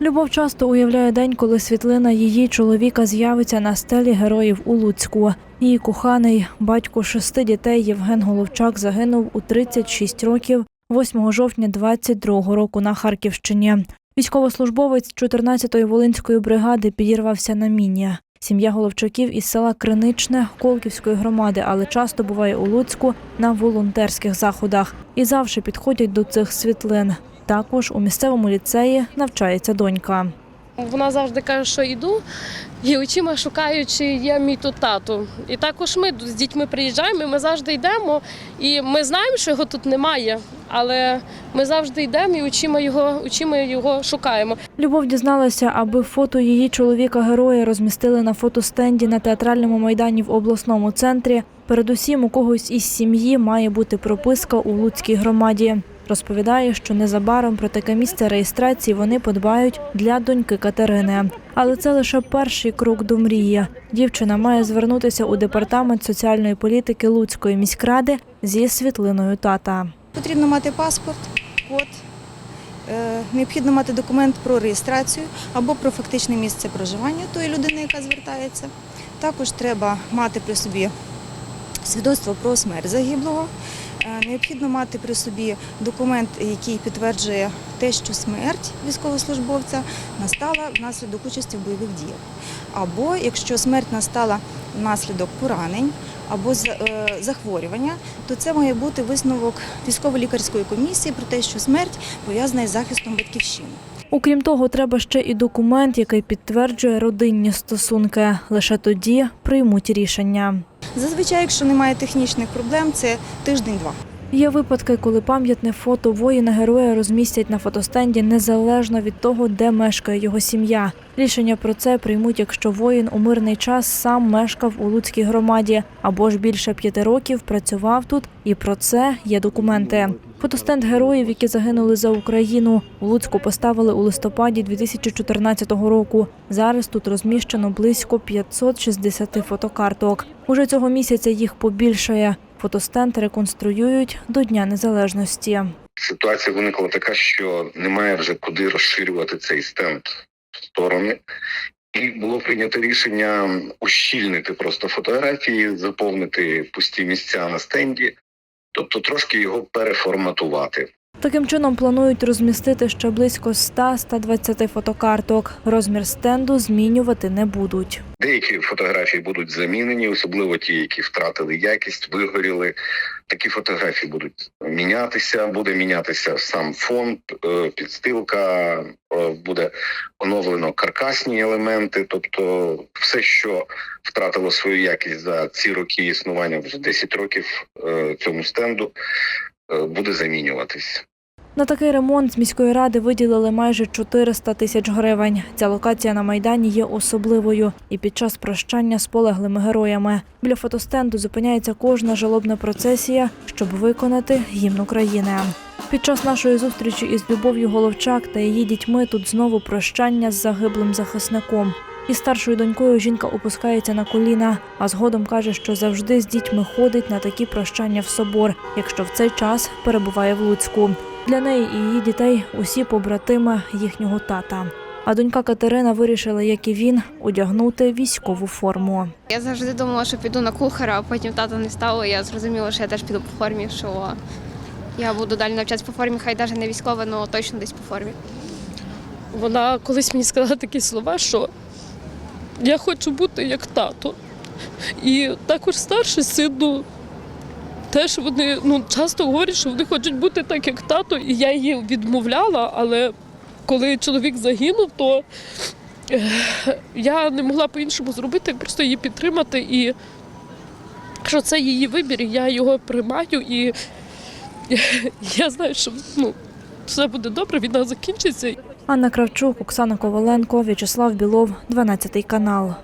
Любов часто уявляє день, коли світлина її чоловіка з'явиться на стелі героїв у Луцьку. Її коханий батько шести дітей Євген Головчак загинув у 36 років 8 жовтня 22 року на Харківщині. Військовослужбовець 14-ї волинської бригади підірвався на міні. Сім'я Головчаків із села Криничне Колківської громади, але часто буває у Луцьку на волонтерських заходах і завжди підходять до цих світлин. Також у місцевому ліцеї навчається донька. Вона завжди каже, що йду, і очима шукаю, чи є мій тут тато. І також ми з дітьми приїжджаємо, і ми завжди йдемо, і ми знаємо, що його тут немає, але ми завжди йдемо і очима його, очима його шукаємо. Любов дізналася, аби фото її чоловіка героя розмістили на фотостенді на театральному майдані в обласному центрі. Передусім, у когось із сім'ї має бути прописка у Луцькій громаді. Розповідає, що незабаром про таке місце реєстрації вони подбають для доньки Катерини. Але це лише перший крок до мрії. Дівчина має звернутися у департамент соціальної політики Луцької міськради зі світлиною тата. Потрібно мати паспорт, код, е, необхідно мати документ про реєстрацію або про фактичне місце проживання тої людини, яка звертається. Також треба мати при собі свідоцтво про смерть загиблого. Е, Необхідно мати при собі документ, який підтверджує те, що смерть військовослужбовця настала внаслідок участі в бойових діях. Або якщо смерть настала внаслідок поранень або е, захворювання, то це має бути висновок військово-лікарської комісії про те, що смерть пов'язана із захистом батьківщини. Окрім того, треба ще і документ, який підтверджує родинні стосунки. Лише тоді приймуть рішення. Зазвичай, якщо немає технічних проблем, це тиждень-два. Є випадки, коли пам'ятне фото воїна-героя розмістять на фотостенді незалежно від того, де мешкає його сім'я. Рішення про це приймуть, якщо воїн у мирний час сам мешкав у Луцькій громаді або ж більше п'яти років працював тут, і про це є документи. Фотостенд героїв, які загинули за Україну, у Луцьку поставили у листопаді 2014 року. Зараз тут розміщено близько 560 фотокарток. Уже цього місяця їх побільшає. Фотостенд реконструюють до Дня Незалежності. ситуація виникла така, що немає вже куди розширювати цей стенд в сторони. І було прийнято рішення ущільнити просто фотографії, заповнити пусті місця на стенді, тобто трошки його переформатувати. Таким чином планують розмістити ще близько 100-120 фотокарток. Розмір стенду змінювати не будуть. Деякі фотографії будуть замінені, особливо ті, які втратили якість, вигоріли. Такі фотографії будуть мінятися, буде мінятися сам фонд, е, підстилка, е, буде оновлено каркасні елементи, тобто все, що втратило свою якість за ці роки існування, вже 10 років е, цьому стенду, буде замінюватись. На такий ремонт з міської ради виділили майже 400 тисяч гривень. Ця локація на майдані є особливою і під час прощання з полеглими героями. Біля фотостенду зупиняється кожна жалобна процесія, щоб виконати гімн України. Під час нашої зустрічі із Любов'ю Головчак та її дітьми тут знову прощання з загиблим захисником. Із старшою донькою жінка опускається на коліна, а згодом каже, що завжди з дітьми ходить на такі прощання в собор, якщо в цей час перебуває в Луцьку. Для неї і її дітей усі побратими їхнього тата. А донька Катерина вирішила, як і він, одягнути військову форму. Я завжди думала, що піду на кухара, а потім тата не стало. Я зрозуміла, що я теж піду по формі, що я буду далі навчатися по формі, хай навіть не військова, але точно десь по формі. Вона колись мені сказала такі слова, що я хочу бути як тато. І також старший син, ну, теж вони ну, часто говорять, що вони хочуть бути так, як тато, і я її відмовляла, але коли чоловік загинув, то я не могла по-іншому зробити, як просто її підтримати. І що це її вибір, і я його приймаю, і я знаю, що ну, все буде добре, війна закінчиться. Анна Кравчук, Оксана Коваленко, В'ячеслав Білов, 12 канал.